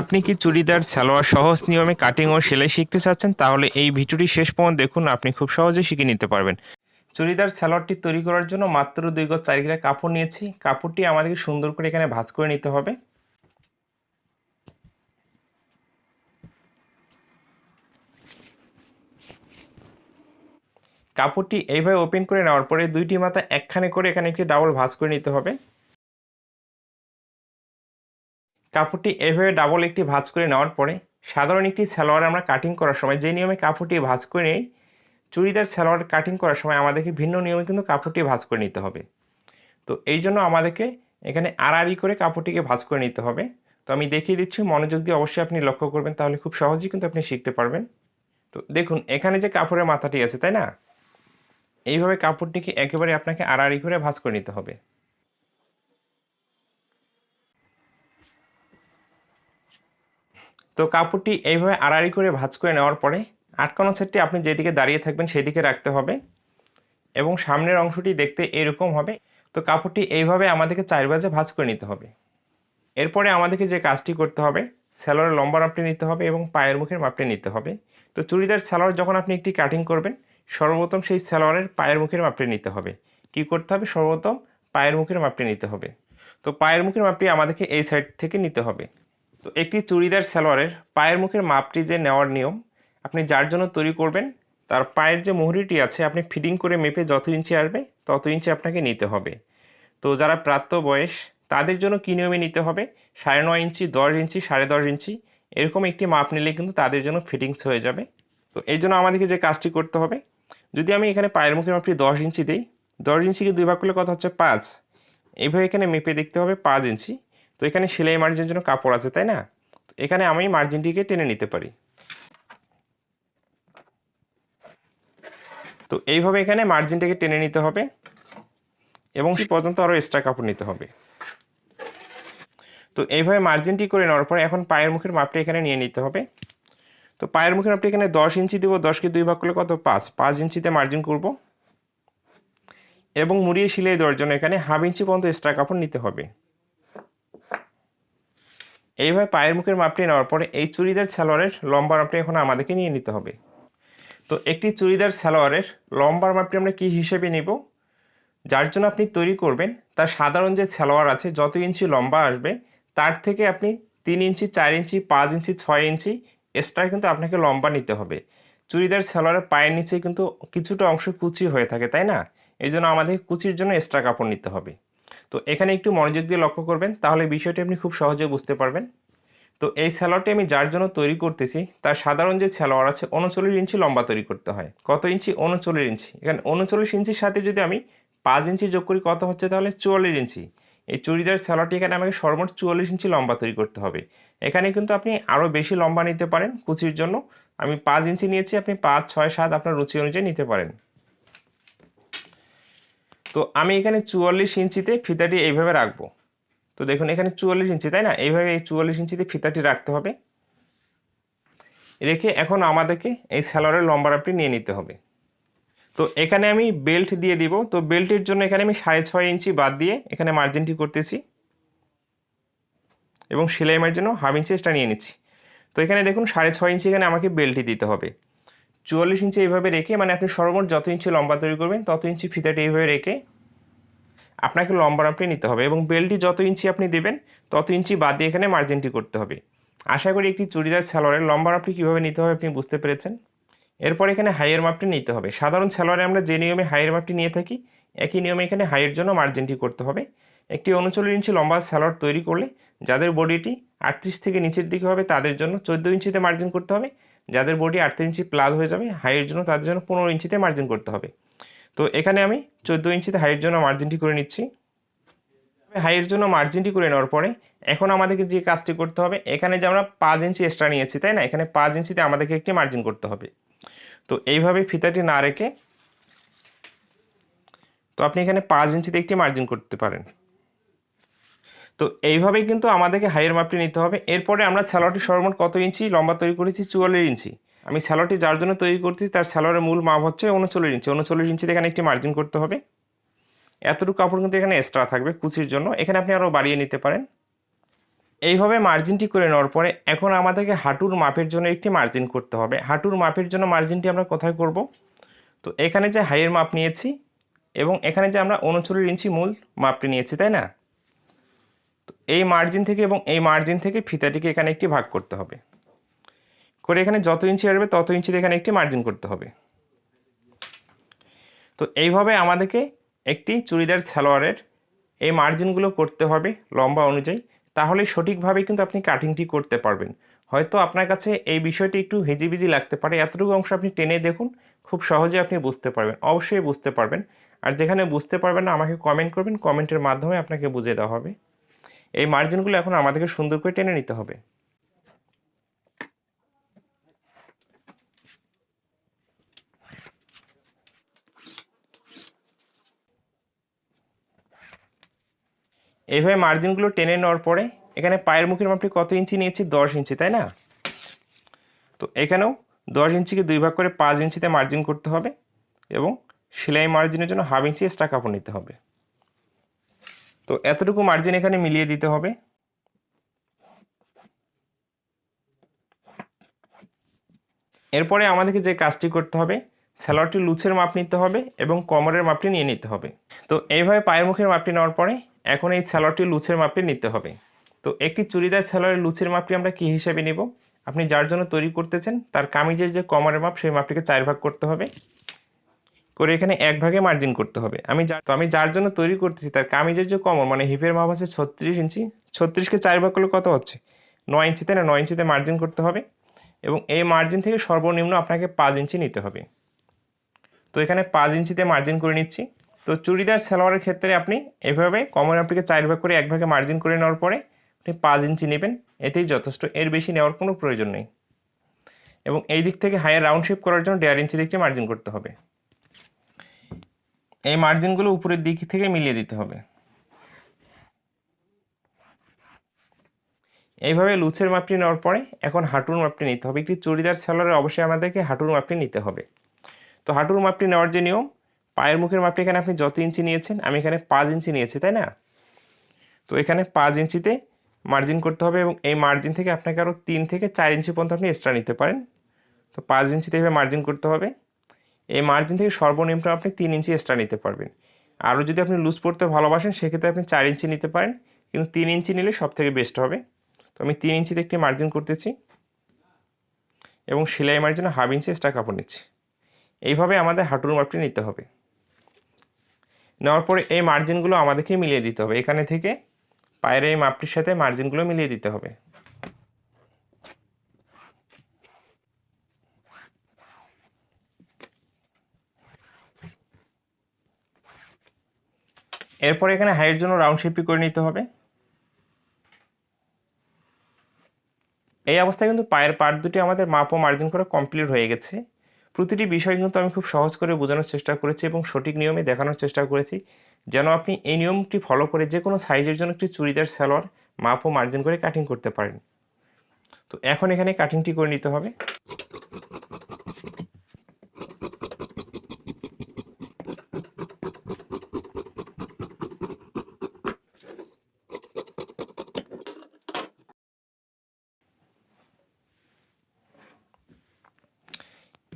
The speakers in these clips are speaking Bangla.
আপনি কি চুড়িদার, সালোয়ার সহজ নিয়মে কাটিং ও সেলাই শিখতে চাচ্ছেন? তাহলে এই ভিডিওটি শেষ পর্যন্ত দেখুন, আপনি খুব সহজে শিখে নিতে পারবেন। চুড়িদার, সালোয়ারটি তৈরি করার জন্য মাত্র দুই গজ চার গিরা কাপড় নিয়েছি। কাপড়টি আমাদেরকে সুন্দর করে এখানে ভাঁজ করে নিতে হবে। কাপড়টি এইভাবে ওপেন করে নেওয়ার পরে দুইটি মাথা একখানে করে এখানে একটি ডাবল ভাঁজ করে নিতে হবে। কাপড়টি এভাবে ডাবল একটি ভাঁজ করে নেওয়ার পরে সাধারণ একটি সালোয়ার আমরা কাটিং করার সময়, যে নিয়মে কাপড়টি ভাঁজ করে নেই, চুড়িদার সালোয়ার কাটিং করার সময় আমাদেরকে ভিন্ন নিয়মে কিন্তু কাপড়টি ভাঁজ করে নিতে হবে। তো এই জন্য আমাদেরকে এখানে আড়াআড়ি করে কাপড়টিকে ভাঁজ করে নিতে হবে। তো আমি দেখিয়ে দিচ্ছি, মনোযোগ দিয়ে অবশ্যই আপনি লক্ষ্য করবেন, তাহলে খুব সহজেই কিন্তু আপনি শিখতে পারবেন। তো দেখুন, এখানে যে কাপড়ের মাথাটি আছে, তাই না? এইভাবে কাপড়টিকে একেবারে আপনাকে আড়াআড়ি করে ভাঁজ করে নিতে হবে। তো কাপড়টি এইভাবে আড়াআড়ি করে ভাঁজ করে নেওয়ার পরে আটকানো সেটটি আপনি যেদিকে দাঁড়িয়ে থাকবেন সেদিকে রাখতে হবে এবং সামনের অংশটি দেখতে এরকম হবে। তো কাপড়টি এইভাবে আমাদেরকে চার বাজে ভাঁজ করে নিতে হবে। এরপরে আমাদেরকে যে কাজটি করতে হবে, স্যালোয়ারের লম্বা মাপটি নিতে হবে এবং পায়ের মুখের মাপটি নিতে হবে। তো চুড়িদার স্যালোয়ার যখন আপনি একটি কাটিং করবেন, সর্বপ্রথম সেই স্যালোয়ারের পায়ের মুখের মাপটি নিতে হবে। কি করতে হবে? সর্বপ্রথম পায়ের মুখের মাপটি নিতে হবে। তো পায়ের মুখের মাপটি আমাদেরকে এই সাইড থেকে নিতে হবে। তো একটি চুড়িদার সালোয়ারের পায়ের মুখের মাপটি যে নেওয়ার নিয়ম, আপনি যার জন্য তৈরি করবেন, তার পায়ের যে মুহুরিটি আছে, আপনি ফিটিং করে মেপে যত ইঞ্চি আসবে, তত ইঞ্চি আপনাকে নিতে হবে। তো যারা প্রাপ্ত বয়স, তাদের জন্য কী নিয়মে নিতে হবে? সাড়ে নয় ইঞ্চি, দশ ইঞ্চি, সাড়ে দশ ইঞ্চি, এরকম একটি মাপ নিলে কিন্তু তাদের জন্য ফিটিংস হয়ে যাবে। তো এই জন্য আমাদেরকে যে কাজটি করতে হবে, যদি আমি এখানে পায়ের মুখের মাপটি দশ ইঞ্চি দিই, দশ ইঞ্চিকে দুই ভাগ করলে কত হচ্ছে? পাঁচ। এইভাবে এখানে মেপে দেখতে হবে পাঁচ ইঞ্চি। তো এখানে সেলাই মার্জিনের জন্য কাপড় আছে, তাই না? এখানে আমি মার্জিনটিকে টেনে নিতে পারি। তো এইভাবে এখানে মার্জিনটাকে টেনে নিতে হবে এবং সে পর্যন্ত আরও এক্সট্রা কাপড় নিতে হবে। তো এইভাবে মার্জিনটি করে নেওয়ার পর এখন পায়ের মুখের মাপটা এখানে নিয়ে নিতে হবে। তো পায়ের মুখের মাপটা এখানে দশ ইঞ্চি দেবো, দশকে দুই ভাগ করলে কত? পাঁচ। পাঁচ ইঞ্চিতে মার্জিন করব। এবং মুড়িয়ে সিলাই দেওয়ার জন্য এখানে হাফ ইঞ্চি পর্যন্ত এক্সট্রা কাপড় নিতে হবে। এইভাবে পায়ের মুখের মাপটি নেওয়ার পরে এই চুড়িদার সালোয়ারের লম্বা মাপটি এখন আমাদেরকে নিয়ে নিতে হবে। তো একটি চুড়িদার সালোয়ারের লম্বার মাপটি আমরা কী হিসেবে নিব? যার জন্য আপনি তৈরি করবেন, তার সাধারণ যে সালোয়ার আছে, যত ইঞ্চি লম্বা আসবে, তার থেকে আপনি তিন ইঞ্চি, চার ইঞ্চি, পাঁচ ইঞ্চি, ছয় ইঞ্চি এক্সট্রা কিন্তু আপনাকে লম্বা নিতে হবে। চুড়িদার সালোয়ারের পায়ের নিচে কিন্তু কিছুটা অংশ কুচি হয়ে থাকে, তাই না? এই জন্য আমাদের কুচির জন্য এক্সট্রা কাপড় নিতে হবে। তো এখানে একটু মনোযোগ দিয়ে লক্ষ্য করবেন, তাহলে বিষয়টি আপনি খুব সহজে বুঝতে পারবেন। তো এই স্যালোয়ারটি আমি যার জন্য তৈরি করতেছি, তার সাধারণ যে স্যালোয়ার আছে উনচল্লিশ ইঞ্চি লম্বা তৈরি করতে হয়। কত ইঞ্চি? উনচল্লিশ ইঞ্চি। এখানে উনচল্লিশ ইঞ্চির সাথে যদি আমি পাঁচ ইঞ্চি যোগ করি, কত হচ্ছে তাহলে? চুয়াল্লিশ ইঞ্চি। এই চুড়িদার স্যালোয়ারটি এখানে আমাকে সর্বমোট চুয়াল্লিশ ইঞ্চি লম্বা তৈরি করতে হবে। এখানে কিন্তু আপনি আরও বেশি লম্বা নিতে পারেন কুচির জন্য। আমি পাঁচ ইঞ্চি নিয়েছি, আপনি পাঁচ, ছয়, সাত আপনার রুচি অনুযায়ী নিতে পারেন। তো আমি এখানে চুয়াল্লিশ ইঞ্চিতে ফিতাটি এইভাবে রাখব। তো দেখুন, এখানে চুয়াল্লিশ ইঞ্চি, তাই না? এইভাবে এই চুয়াল্লিশ ইঞ্চিতে ফিতাটি রাখতে হবে। রেখে এখন আমাদেরকে এই স্যালোয়ারের লম্বা রাপটি নিয়ে নিতে হবে। তো এখানে আমি বেল্ট দিয়ে দিব। তো বেল্টের জন্য এখানে আমি সাড়ে ছয় ইঞ্চি বাদ দিয়ে এখানে মার্জিনটি করতেছি। এবং সেলাই মার জন্য হাফ ইঞ্চি এক্সট্রা নিয়ে নিচ্ছি। তো এখানে দেখুন, সাড়ে ছয় ইঞ্চি এখানে আমাকে বেল্টটি দিতে হবে। চুয়াল্লিশ ইঞ্চি এইভাবে রেখে মানে আপনি সর্বমোট যত ইঞ্চি লম্বা তৈরি করবেন, তত ইঞ্চি ফিতাটি এইভাবে রেখে আপনাকে লম্বা মাপটি নিতে হবে এবং বেল্টটি যত ইঞ্চি আপনি দেবেন, তত ইঞ্চি বাদ দিয়ে এখানে মার্জিনটি করতে হবে। আশা করি একটি চুড়িদার সালোয়ারের লম্বা মাপটি কীভাবে নিতে হবে আপনি বুঝতে পেরেছেন? এরপর এখানে হাইয়ের মাপটি নিতে হবে। সাধারণ সালোয়ারে আমরা যে নিয়মে হাইয়ের মাপটি নিয়ে থাকি, একই নিয়মে এখানে হাইয়ের জন্য মার্জিনটি করতে হবে। একটি উনচল্লিশ ইঞ্চি লম্বা সালোয়ার তৈরি করলে, যাদের বডিটি আটত্রিশ থেকে নিচের দিকে হবে, তাদের জন্য চোদ্দ ইঞ্চিতে মার্জিন করতে হবে। যাদের বডি আটত্রিশ ইঞ্চি প্লাস হয়ে যাবে হাইয়ের জন্য তাদের জন্য পনেরো ইঞ্চিতে মার্জিন করতে হবে। তো এখানে আমি চোদ্দ ইঞ্চিতে হাইয়ের জন্য মার্জিনটি করে নিচ্ছি। হাইয়ের জন্য মার্জিনটি করে নেওয়ার পরে এখন আমাদেরকে যে কাজটি করতে হবে, এখানে যে আমরা পাঁচ ইঞ্চি এক্সট্রা নিয়েছি, তাই না? এখানে পাঁচ ইঞ্চিতে আমাদেরকে একটি মার্জিন করতে হবে। তো এইভাবে ফিতাটি না রেখে, তো আপনি এখানে পাঁচ ইঞ্চিতে একটি মার্জিন করতে পারেন। তো এইভাবেই কিন্তু আমাদেরকে হাইয়ের মাপটি নিতে হবে। এরপরে আমরা স্যালোয়ারটি সর্বমোট কত ইঞ্চি? লম্বা তৈরি করেছি চুয়াল্লিশ ইঞ্চি। আমি স্যালোটি যার জন্য তৈরি করছি তার স্যালোয়ারের মূল মাপ হচ্ছে উনচল্লিশ ইঞ্চি। উনচল্লিশ ইঞ্চিতে এখানে একটি মার্জিন করতে হবে। এতটুকু কাপড় কিন্তু এখানে এক্সট্রা থাকবে কুচির জন্য। এখানে আপনি আরও বাড়িয়ে নিতে পারেন। এইভাবে মার্জিনটি করে নেওয়ার পরে এখন আমাদেরকে হাঁটুর মাপের জন্য একটি মার্জিন করতে হবে। হাঁটুর মাপের জন্য মার্জিনটি আমরা কোথায় করব? তো এখানে যে হাইয়ের মাপ নিয়েছি এবং এখানে যে আমরা উনচল্লিশ ইঞ্চি মূল মাপটি নিয়েছি, তাই না? এই মার্জিন থেকে এবং এই মার্জিন থেকে ফিতাটিকে এখানে একটি ভাগ করতে হবে। করে এখানে যত ইঞ্চি আসবে তত ইঞ্চিতে এখানে একটি মার্জিন করতে হবে। তো এইভাবে আমাদেরকে একটি চুড়িদার সালোয়ারের এই মার্জিনগুলো করতে হবে লম্বা অনুযায়ী। তাহলে সঠিকভাবে কিন্তু আপনি কাটিংটি করতে পারবেন। হয়তো আপনার কাছে এই বিষয়টি একটু হেজিবিজি লাগতে পারে। এতটুকু অংশ আপনি টেনে দেখুন, খুব সহজে আপনি বুঝতে পারবেন, অবশ্যই বুঝতে পারবেন। আর যেখানে বুঝতে পারবেন না, আমাকে কমেন্ট করবেন কমেন্টের মাধ্যমে আপনাকে বুঝিয়ে দেওয়া হবে। এই মার্জিনগুলো এখন আমাদেরকে সুন্দর করে টেনে নিতে হবে। এইভাবে মার্জিনগুলো টেনে নেওয়ার পরে এখানে পায়ের মুখের মাপটি কত ইঞ্চি নিয়েছি? দশ ইঞ্চি, তাই না? তো এখানেও দশ ইঞ্চিকে দুই ভাগ করে পাঁচ ইঞ্চিতে মার্জিন করতে হবে এবং সেলাই মার্জিনের জন্য হাফ ইঞ্চি এক্সট্রা কাপড় নিতে হবে। তো এতটুকু মার্জিন এখানে মিলিয়ে দিতে হবে। এরপরে আমাদেরকে যে কাজটি করতে হবে স্যালোয়ারটি লুচের মাপ নিতে হবে এবং কমরের মাপটি নিয়ে নিতে হবে। তো এইভাবে পায়ের মুখের মাপটি নেওয়ার পরে এখন এই স্যালোয়ারটি লুচের মাপটি নিতে হবে। তো একটি চুড়িদার স্যালোয়ারের লুচের মাপটি আমরা কী হিসেবে নিব? আপনি যার জন্য তৈরি করতেছেন, তার কামিজের যে কমরের মাপ, সেই মাপটিকে চার ভাগ করতে হবে। করে এখানে এক ভাগে মার্জিন করতে হবে। আমি তো আমি যার জন্য তৈরি করতেছি, তার কামিজের যে কমর মানে হিপের মাপ আছে ছত্রিশ ইঞ্চি, ছত্রিশকে চার ভাগ করলে কত হচ্ছে? নয় ইঞ্চিতে না, নয় ইঞ্চিতে মার্জিন করতে হবে এবং এই মার্জিন থেকে সর্বনিম্ন আপনাকে পাঁচ ইঞ্চি নিতে হবে। তো এখানে পাঁচ ইঞ্চিতে মার্জিন করে নিচ্ছি। তো চুড়িদার সালোয়ারের ক্ষেত্রে আপনি এভাবে কমর আপনাকে চার ভাগ করে এক ভাগে মার্জিন করে নেওয়ার পরে আপনি পাঁচ ইঞ্চি নেবেন, এতেই যথেষ্ট। এর বেশি নেওয়ার কোনো প্রয়োজন নেই। এবং এই দিক থেকে হায়ার রাউন্ড শেপ করার জন্য দেড় ইঞ্চি দিকটি মার্জিন করতে হবে। এই মার্জিনগুলো উপরের দিক থেকে মিলিয়ে দিতে হবে। এইভাবে লুচের মাপটি নেওয়ার পরে এখন হাঁটুর মাপটি নিতে হবে। একটি চুড়িদার সালোয়ারে অবশ্যই আমাদেরকে হাঁটুর মাপটি নিতে হবে। তো হাঁটুর মাপটি নেওয়ার যে নিয়ম, পায়ের মুখের মাপটি এখানে আপনি যত ইঞ্চি নিয়েছেন, আমি এখানে পাঁচ ইঞ্চি নিয়েছি, তাই না? তো এখানে পাঁচ ইঞ্চিতে মার্জিন করতে হবে এবং এই মার্জিন থেকে আপনাকে আরও তিন থেকে চার ইঞ্চি পর্যন্ত আপনি এক্সট্রা নিতে পারেন। তো পাঁচ ইঞ্চিতে এভাবে মার্জিন করতে হবে। এই মার্জিন থেকে সর্বনিম্ন আপনি তিন ইঞ্চি এক্সট্রা নিতে পারবেন। আরও যদি আপনি লুজ পড়তে ভালোবাসেন, সেক্ষেত্রে আপনি চার ইঞ্চি নিতে পারেন, কিন্তু তিন ইঞ্চি নিলে সব থেকে বেস্ট হবে। তো আমি তিন ইঞ্চিতে একটি মার্জিন করতেছি এবং সেলাই মার্জিনে হাফ ইঞ্চি এক্সট্রা কাপড় নিচ্ছি। এইভাবে আমাদের হাঁটুর মাপটি নিতে হবে। নেওয়ার পরে এই মার্জিনগুলো আমাদেরকে মিলিয়ে দিতে হবে। এখানে থেকে পায়ের এই মাপটির সাথে মার্জিনগুলো মিলিয়ে দিতে হবে। এরপর এখানে হাইয়ের জন্য রাউন্ড শেপটি করে নিতে হবে। এই অবস্থায় কিন্তু পায়ের পার্ট দুটি আমাদের মাপ ও মার্জিন করা কমপ্লিট হয়ে গেছে। প্রতিটি বিষয় কিন্তু আমি খুব সহজ করে বোঝানোর চেষ্টা করেছি এবং সঠিক নিয়মে দেখানোর চেষ্টা করেছি। যেন আপনি এই নিয়মটি ফলো করে যে কোনো সাইজের জন্য একটি চুড়িদার, সালোয়ার মাপ ও মার্জিন করে কাটিং করতে পারেন। তো এখন এখানে কাটিংটি করে নিতে হবে।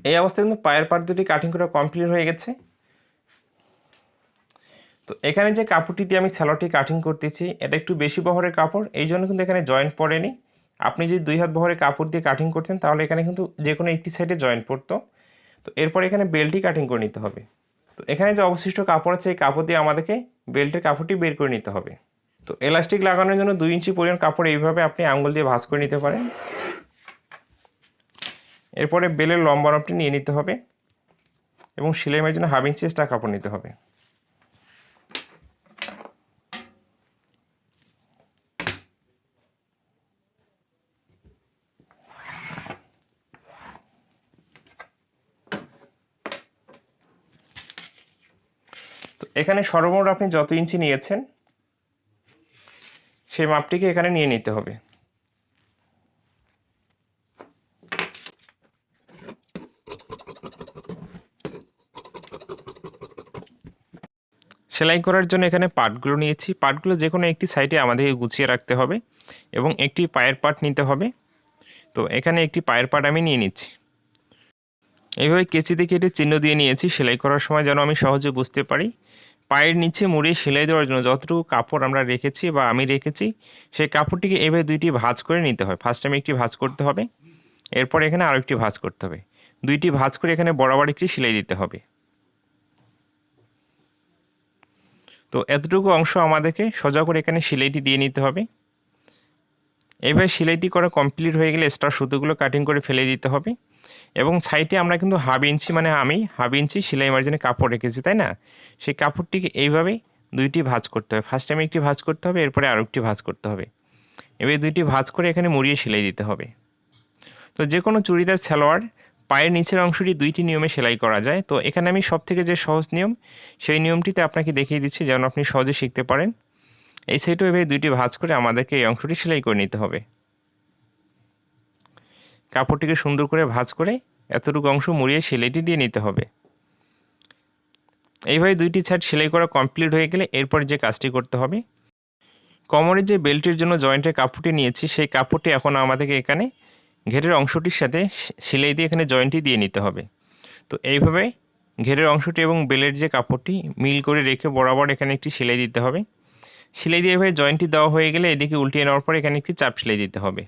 এই অবস্থায় কিন্তু পায়ের পাট দুটি কাটিং করা কমপ্লিট হয়ে গেছে। তো এখানে যে কাপড়টি দিয়ে আমি স্যালোটি কাটিং করতেছি, এটা একটু বেশি বহরের কাপড়, এই জন্য কিন্তু এখানে জয়েন্ট পড়েনি। আপনি যদি দুই হাত বহরের কাপড় দিয়ে কাটিং করতেন, তাহলে এখানে কিন্তু যে কোনো একটি সাইডে জয়েন্ট পড়তো। তো এরপর এখানে বেল্টই কাটিং করে নিতে হবে। তো এখানে যে অবশিষ্ট কাপড় আছে, এই কাপড় দিয়ে আমাদেরকে বেল্টের কাপড়টি বের করে নিতে হবে। তো এলাস্টিক লাগানোর জন্য দুই ইঞ্চি পরিমাণ কাপড় এইভাবে আপনি আঙুল দিয়ে ভাঁজ করে নিতে পারেন। এরপরে বেলের লম্বা মাপটি নিয়ে নিতে হবে এবং সেলাইয়ের জন্য হাফ ইঞ্চি এক্সট্রা কাপড় নিতে হবে। তো এখানে সর্বমোট আপনি যত ইঞ্চি নিয়েছেন, সেই মাপটিকে এখানে নিয়ে নিতে হবে। সেলাই করার জন্য এখানে পাটগুলো নিয়েছি। পাটগুলো যে কোনো একটি সাইডে আমাদেরকে গুছিয়ে রাখতে হবে এবং একটি পায়ের পাট নিতে হবে। তো এখানে একটি পায়ের পাট আমি নিয়ে নিচ্ছি। এইভাবে কেচিতে কেটে চিহ্ন দিয়ে নিয়েছি। সেলাই করার সময় যেন আমি সহজে বুঝতে পারি। পায়ের নিচে মুড়িয়ে সেলাই দেওয়ার জন্য যতটুকু কাপড় আমরা রেখেছি বা আমি রেখেছি, সেই কাপড়টিকে এভাবে দুইটি ভাঁজ করে নিতে হয়। ফার্স্ট টাইমে একটি ভাঁজ করতে হবে। এরপর এখানে আরও একটি ভাঁজ করতে হবে। দুইটি ভাঁজ করে এখানে বরাবর একটি সেলাই দিতে হবে। তো এতটুকু অংশ আমাদেরকে সোজা করে এখানে সেলাইটি দিয়ে নিতে হবে। এইভাবে সেলাইটি করা কমপ্লিট হয়ে গেলে স্টার সুতোগুলো কাটিং করে ফেলে দিতে হবে এবং সাইডে আমরা কিন্তু হাফ ইঞ্চি মানে আমি হাফ ইঞ্চি সেলাই মার্জিনে কাপড় রেখেছি, তাই না? সেই কাপড়টিকে এইভাবেই দুইটি ভাঁজ করতে হবে। ফার্স্ট টাইমে একটি ভাঁজ করতে হবে, এরপরে আরও একটি ভাঁজ করতে হবে। এবার দুইটি ভাঁজ করে এখানে মুড়িয়ে সেলাই দিতে হবে। তো যে কোনো চুড়িদার, সালোয়ার পায়ের নিচের অংশটি দুইটি নিয়মে সেলাই করা যায়। তো এখানে আমি সব থেকে যে সহজ নিয়ম, সেই নিয়মটিতে আপনাকে দেখিয়ে দিচ্ছি যেন আপনি সহজে শিখতে পারেন। এই সাইডও এভাবে দুইটি ভাঁজ করে আমাদেরকে এই অংশটি সেলাই করে নিতে হবে। কাপড়টিকে সুন্দর করে ভাঁজ করে এতটুকু অংশ মুড়িয়ে সেলাইটি দিয়ে নিতে হবে। এইভাবে দুইটি ছাড় সেলাই করা কমপ্লিট হয়ে গেলে এরপর যে কাজটি করতে হবে, কোমরের যে বেল্টের জন্য জয়েন্টের কাপড়টি নিয়েছি, সেই কাপড়টি এখন আমাদেরকে এখানে ঘেরের অংশটির সাথে সেলাই দিয়ে এখানে জয়েন্টটি দিয়ে নিতে হবে। তো এইভাবে ঘেরের অংশটি এবং বেলের যে কাপড়টি মিল করে রেখে বরাবর এখানে একটি সেলাই দিতে হবে। সেলাই দিয়ে এভাবে জয়েন্টটি দেওয়া হয়ে গেলে এদিকে উল্টিয়ে নেওয়ার পর এখানে একটি চাপ সেলাই দিতে হবে।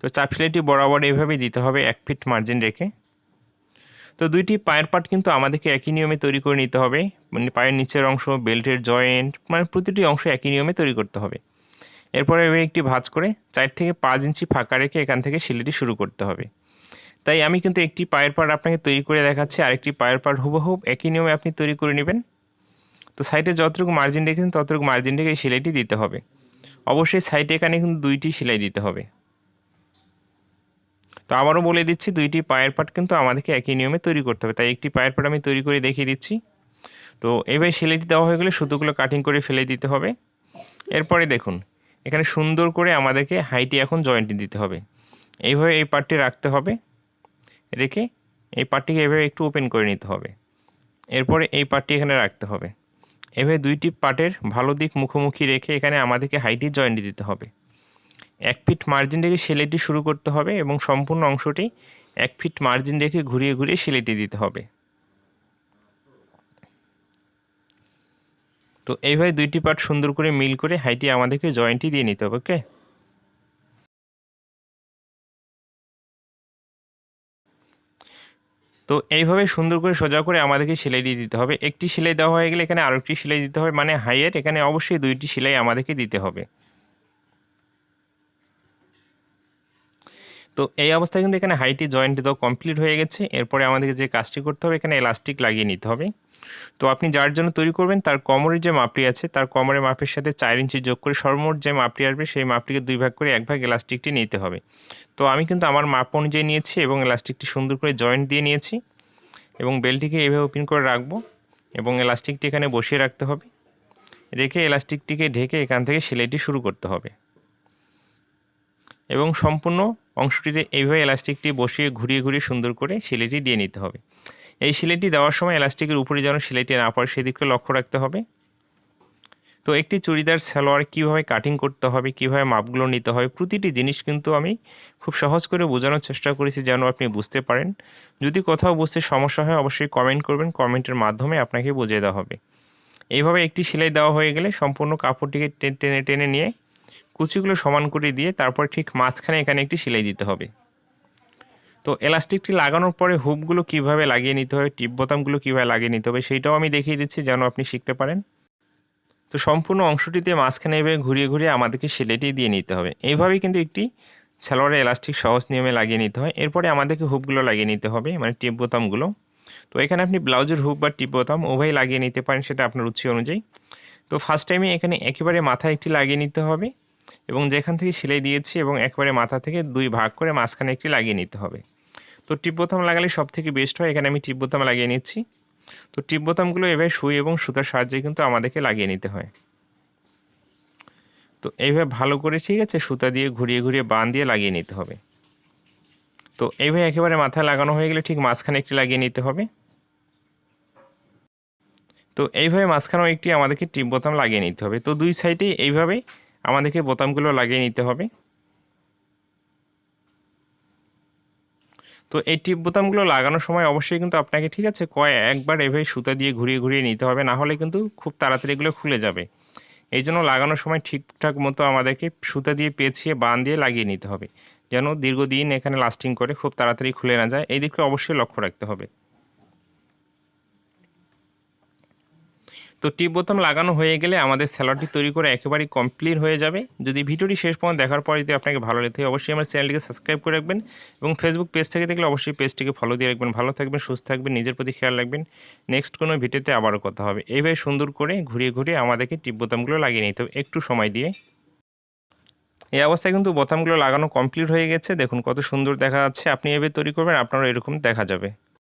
তো চাপ সেলাইটি বরাবর এইভাবে দিতে হবে, এক ফিট মার্জিন রেখে। তো দুইটি পায়ের পাট কিন্তু আমাদেরকে একই নিয়মে তৈরি করে নিতে হবে। মানে পায়ের নিচের অংশ, বেল্টের জয়েন্ট মানে প্রতিটি অংশ একই নিয়মে তৈরি করতে হবে। এরপরে এভাবে একটি ভাঁজ করে চার থেকে পাঁচ ইঞ্চি ফাঁকা রেখে এখান থেকে সেলাইটি শুরু করতে হবে। তাই আমি কিন্তু একটি পায়ের পাট আপনাকে তৈরি করে দেখাচ্ছি, আরেকটি পায়ের পাট হুবহুব একই নিয়মে আপনি তৈরি করে নেবেন। তো সাইডে যতটুকু মার্জিন রেখেছেন, ততটুকু মার্জিন রেখে এই সেলাইটি দিতে হবে। অবশ্যই সাইডে এখানে কিন্তু দুইটি সেলাই দিতে হবে। তো আবারও বলে দিচ্ছি, দুইটি পায়ের পাট কিন্তু আমাদেরকে একই নিয়মে তৈরি করতে হবে। তাই একটি পায়ের পাট আমি তৈরি করে দেখিয়ে দিচ্ছি। তো এভাবে সেলাইটি দেওয়া হয়ে গেলে সুতোগুলো কাটিং করে ফেলে দিতে হবে। এরপরে দেখুন এখানে সুন্দর করে আমাদেরকে হাইটি এখন জয়েন্টটি দিতে হবে। এইভাবে এই পার্টটি রাখতে হবে, রেখে এই পার্টটিকে এভাবে একটু ওপেন করে নিতে হবে। এরপরে এই পার্টটি এখানে রাখতে হবে। এভাবে দুইটি পার্টের ভালো দিক মুখোমুখি রেখে এখানে আমাদেরকে হাইটি জয়েন্ট দিতে হবে। এক ফিট মার্জিন রেখে সেলাইটি শুরু করতে হবে এবং সম্পূর্ণ অংশটি এক ফিট মার্জিন রেখে ঘুরিয়ে ঘুরিয়ে সেলাইটি দিতে হবে। তো এইভাবে দুইটি পার্ট সুন্দর করে মিল করে হাইটি আমাদেরকে জয়েন্টই দিয়ে নিতে হবে ওকে তো এইভাবে সুন্দর করে সোজা করে আমাদেরকে সেলাই দিয়ে দিতে হবে। একটি সেলাই দেওয়া হয়ে গেলে এখানে আরও একটি সেলাই দিতে হবে মানে হাইয়ের এখানে অবশ্যই দুইটি সেলাই আমাদেরকে দিতে হবে। তো এই অবস্থায় কিন্তু এখানে হাইটি জয়েন্ট দেওয়া কমপ্লিট হয়ে গেছে। এরপরে আমাদেরকে যে কাজটি করতে হবে, এখানে এলাস্টিক লাগিয়ে নিতে হবে। তো আপনি যার জন্য তৈরি করবেন, তার কমরের যে মাপটি আছে, তার কমরের মাপের সাথে চার ইঞ্চি যোগ করে সর্বমোট যে মাপটি আসবে, সেই মাপটিকে দুই ভাগ করে এক ভাগ এলাস্টিকটি নিতে হবে। তো আমি কিন্তু আমার মাপ অনুযায়ী নিয়েছি এবং এলাস্টিকটি সুন্দর করে জয়েন্ট দিয়ে নিয়েছি এবং বেলটিকে এভাবে ওপেন করে রাখব এবং এলাস্টিকটি এখানে বসিয়ে রাখতে হবে। রেখে এলাস্টিকটিকে ঢেকে এখান থেকে সেলাইটি শুরু করতে হবে। এবং সম্পূর্ণ অংশটিতে এইভাবে এলাস্টিকটি বসিয়ে ঘুরিয়ে ঘুরিয়ে সুন্দর করে সেলাইটি দিয়ে নিতে হবে। এই সেলাইটি দেওয়ার সময় এলাস্টিকের উপরে যেন সেলাইটি না পড়ে সেদিকে লক্ষ্য রাখতে হবে। তো একটি চুড়িদার, সালোয়ার কীভাবে কাটিং করতে হবে, কীভাবে মাপগুলো নিতে হবে, প্রতিটি জিনিস কিন্তু আমি খুব সহজ করে বোঝানোর চেষ্টা করেছি যেন আপনি বুঝতে পারেন। যদি কোথাও বুঝতে সমস্যা হয়, অবশ্যই কমেন্ট করবেন, কমেন্টের মাধ্যমে আপনাকে বুঝিয়ে দেওয়া হবে। এইভাবে একটি সেলাই দেওয়া হয়ে গেলে সম্পূর্ণ কাপড়টিকে টেনে টেনে নিয়ে কুচিগুলো সমান করে দিয়ে তারপর ঠিক মাঝখানে এখানে একটি সেলাই দিতে হবে। তো এলাস্টিকটি লাগানোর পরে হুপগুলো কীভাবে লাগিয়ে নিতে হবে টিপ বোতামগুলো কীভাবে লাগিয়ে নিতে হবে, সেইটাও আমি দেখিয়ে দিচ্ছি, যেন আপনি শিখতে পারেন। তো সম্পূর্ণ অংশটিতে মাঝখানে এভাবে ঘুরিয়ে ঘুরিয়ে আমাদেরকে সেলাইটি দিয়ে নিতে হবে। এইভাবেই কিন্তু একটি সালোয়ারের এলাস্টিক সহজ নিয়মে লাগিয়ে নিতে হয়। এরপরে আমাদেরকে হুপগুলো লাগিয়ে নিতে হবে মানে টিপ বোতামগুলো। তো এখানে আপনি ব্লাউজের হুপ বা টিপ বোতাম উভয় লাগিয়ে নিতে পারেন, সেটা আপনার রুচি অনুযায়ী। তো ফার্স্ট টাইমে এখানে একেবারে মাথায় একটি লাগিয়ে নিতে হবে এবং যেখান থেকে সেলাই দিয়েছি এবং একবারে মাথা থেকে দুই ভাগ করে মাঝখানে একটি লাগিয়ে নিতে হবে। তো টিপ বোতাম লাগালে সব থেকে বেস্ট হয়, এখানে আমি টিপ বোতাম লাগিয়ে নিচ্ছি। তো টিপ বোতামগুলো এভাবে সুই এবং সুতার সাহায্যে কিন্তু আমাদেরকে লাগিয়ে নিতে হয়। তো এইভাবে ভালো করে, ঠিক আছে, সুতা দিয়ে ঘুরিয়ে ঘুরিয়ে বান দিয়ে লাগিয়ে নিতে হবে। তো এইভাবে একেবারে মাথায় লাগানো হয়ে গেলে ঠিক মাঝখানে একটি লাগিয়ে নিতে হবে। তো এইভাবে মাঝখানেও একটি আমাদেরকে টিপ বোতাম লাগিয়ে নিতে হবে। তো দুই সাইডেই এইভাবে আমাদেরকে বোতামগুলো লাগিয়ে নিতে হবে। তো এই টিপ বোতামগুলো লাগানোর সময় অবশ্যই কিন্তু আপনাকে, ঠিক আছে কয় একবার এভাবে সুতা দিয়ে ঘুরিয়ে ঘুরিয়ে নিতে হবে, না হলে কিন্তু খুব তাড়াতাড়ি এগুলো খুলে যাবে। এই জন্য লাগানোর সময় ঠিকঠাক মতো আমাদেরকে সুতা দিয়ে পেঁচিয়ে বান দিয়ে লাগিয়ে নিতে হবে, যেন দীর্ঘদিন এখানে লাস্টিং করে খুব তাড়াতাড়ি খুলে না যায়। এই দিকে অবশ্যই লক্ষ্য রাখতে হবে। তো টিপ বোতাম লাগানো হয়ে গেলে আমাদের স্যালাডটি তৈরি করে একেবারেই কমপ্লিট হয়ে যাবে। যদি ভিডিওটি শেষ পর্যন্ত দেখার পর যদি আপনাকে ভালো লেগে থাকে, অবশ্যই আমার চ্যানেলটিকে সাবস্ক্রাইব করে রাখবেন এবং ফেসবুক পেজ থেকে দেখলে অবশ্যই পেজটিকে ফলো দিয়ে রাখবেন। ভালো থাকবেন, সুস্থ থাকবেন, নিজের প্রতি খেয়াল রাখবেন। নেক্সট কোনো ভিডিওতে আবারও কথা হবে। এইভাবে সুন্দর করে ঘুরিয়ে ঘুরিয়ে আমাদেরকে টিপ বোতামগুলো লাগিয়ে নিতে হবে। একটু সময় দিয়ে। এই অবস্থায় কিন্তু বোতামগুলো লাগানো কমপ্লিট হয়ে গেছে। দেখুন কত সুন্দর দেখা যাচ্ছে। আপনি এভাবে তৈরি করবেন, আপনারও এরকম দেখা যাবে।